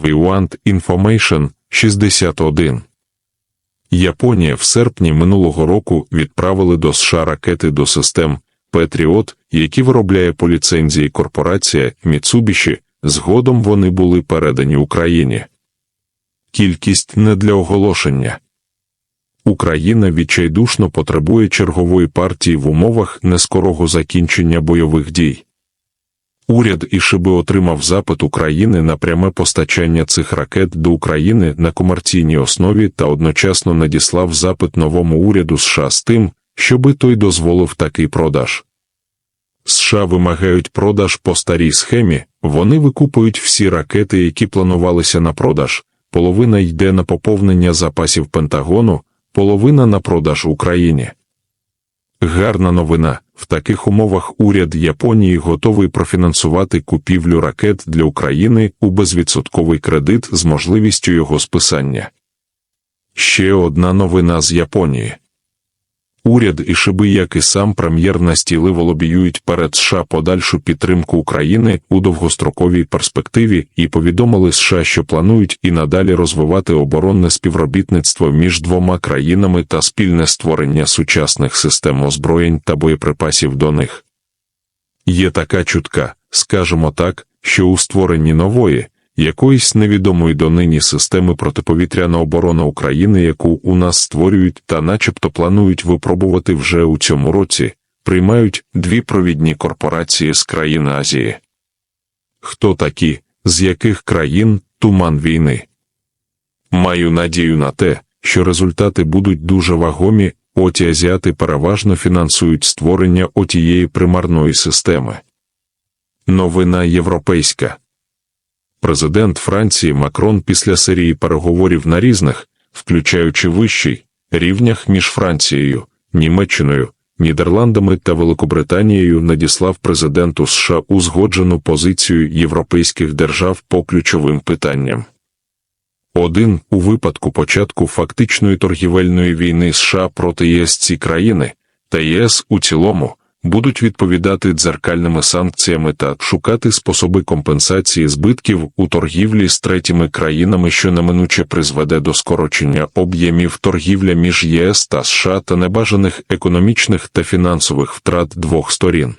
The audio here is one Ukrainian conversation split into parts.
We Want Information 61. Японія в серпні минулого року відправили до США ракети до систем Петріот, які виробляє по ліцензії корпорація Mitsubishi, згодом вони були передані Україні. Кількість не для оголошення. Україна відчайдушно потребує чергової партії в умовах нескорого закінчення бойових дій. Уряд Ішиби отримав запит України на пряме постачання цих ракет до України на комерційній основі та одночасно надіслав запит новому уряду США з тим, щоби той дозволив такий продаж. США вимагають продаж по старій схемі, вони викупують всі ракети, які планувалися на продаж, половина йде на поповнення запасів Пентагону, половина на продаж Україні. Гарна новина. В таких умовах уряд Японії готовий профінансувати купівлю ракет для України у безвідсотковий кредит з можливістю його списання. Ще одна новина з Японії. Уряд і Шиби, як і сам прем'єр настійливо лобіюють перед США подальшу підтримку України у довгостроковій перспективі і повідомили США, що планують і надалі розвивати оборонне співробітництво між двома країнами та спільне створення сучасних систем озброєнь та боєприпасів до них. Є така чутка, скажімо так, що у створенні нової, якоїсь невідомої донині системи протиповітряна оборона України, яку у нас створюють та начебто планують випробувати вже у цьому році, приймають дві провідні корпорації з країн Азії. Хто такі, з яких країн туман війни? Маю надію на те, що результати будуть дуже вагомі, оті азіати переважно фінансують створення отієї примарної системи. Новина європейська. Президент Франції Макрон після серії переговорів на різних, включаючи вищий, рівнях між Францією, Німеччиною, Нідерландами та Великобританією надіслав президенту США узгоджену позицію європейських держав по ключовим питанням. Один у випадку початку фактичної торгівельної війни США проти ЄС ці країни та ЄС у цілому будуть відповідати дзеркальними санкціями та шукати способи компенсації збитків у торгівлі з третіми країнами, що неминуче призведе до скорочення об'ємів торгівля між ЄС та США та небажаних економічних та фінансових втрат двох сторін.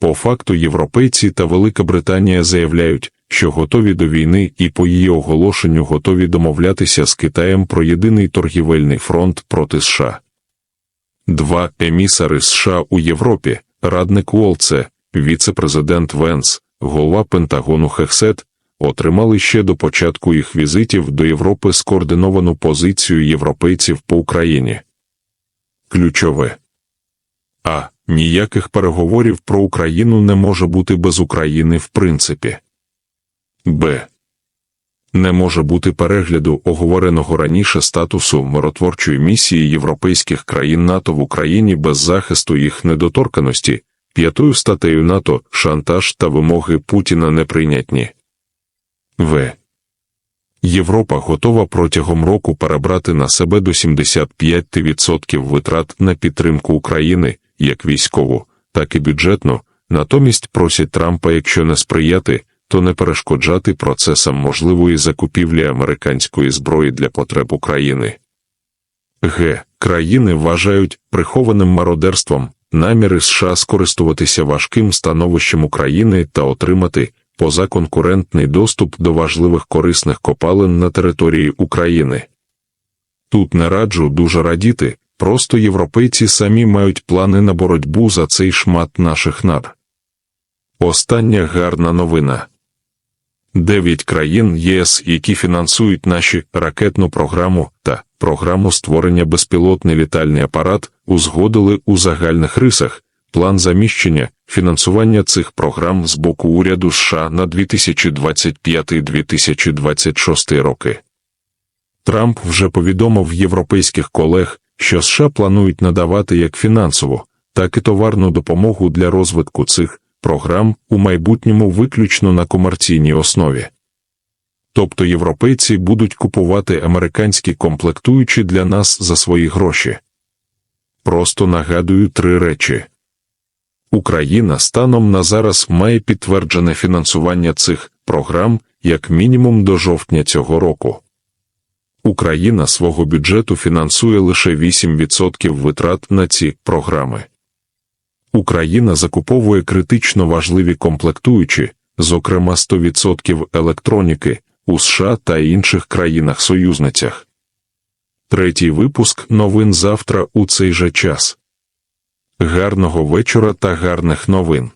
По факту європейці та Велика Британія заявляють, що готові до війни і по її оголошенню готові домовлятися з Китаєм про єдиний торгівельний фронт проти США. Два емісари США у Європі, радник Уолце, віце-президент Венс, голова Пентагону Хексет, отримали ще до початку їх візитів до Європи скоординовану позицію європейців по Україні. Ключове А. Ніяких переговорів про Україну не може бути без України в принципі. Б. Не може бути перегляду оговореного раніше статусу миротворчої місії європейських країн НАТО в Україні без захисту їх недоторканості, п'ятою статтею НАТО шантаж та вимоги Путіна неприйнятні. В. Європа готова протягом року перебрати на себе до 75% витрат на підтримку України як військову, так і бюджетну, натомість просять Трампа, якщо не сприяти то не перешкоджати процесам можливої закупівлі американської зброї для потреб України. Г. Країни вважають прихованим мародерством наміри США скористуватися важким становищем України та отримати позаконкурентний доступ до важливих корисних копалин на території України. Тут не раджу дуже радіти, просто європейці самі мають плани на боротьбу за цей шмат наших нар. Остання гарна новина. Дев'ять країн ЄС, які фінансують наші ракетну програму та програму створення безпілотний літальний апарат, узгодили у загальних рисах план заміщення фінансування цих програм з боку уряду США на 2025-2026 роки. Трамп вже повідомив європейських колег, що США планують надавати як фінансову, так і товарну допомогу для розвитку цих програм у майбутньому виключно на комерційній основі. Тобто європейці будуть купувати американські комплектуючі для нас за свої гроші. Просто нагадую три речі. Україна станом на зараз має підтверджене фінансування цих програм як мінімум до жовтня цього року. Україна свого бюджету фінансує лише 8% витрат на ці програми. Україна закуповує критично важливі комплектуючі, зокрема 100% електроніки у США та інших країнах-союзницях. Третій випуск новин завтра у цей же час. Гарного вечора та гарних новин.